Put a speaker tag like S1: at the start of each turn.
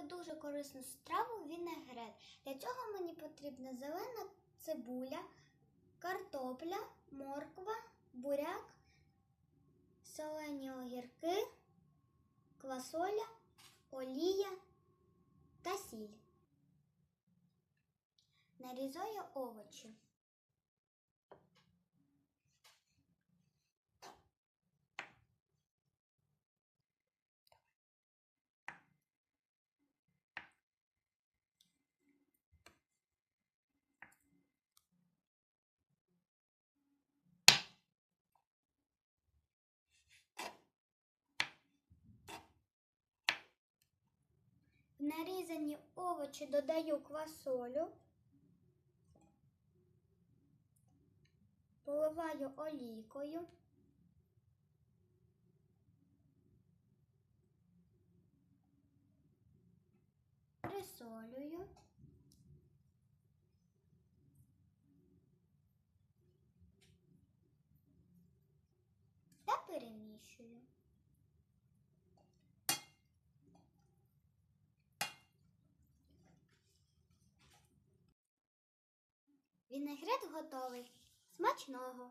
S1: приготую дуже корисну страву вінегрет. Для цього мені потрібна зелена цибуля, картопля, морква, буряк, солені огірки, квасоля, олія та сіль. Нарізаю овочі. Нарізані овочі додаю квасолю, поливаю олійкою. Присолюю. Та перемішую. Вінегрет готовий. Смачного!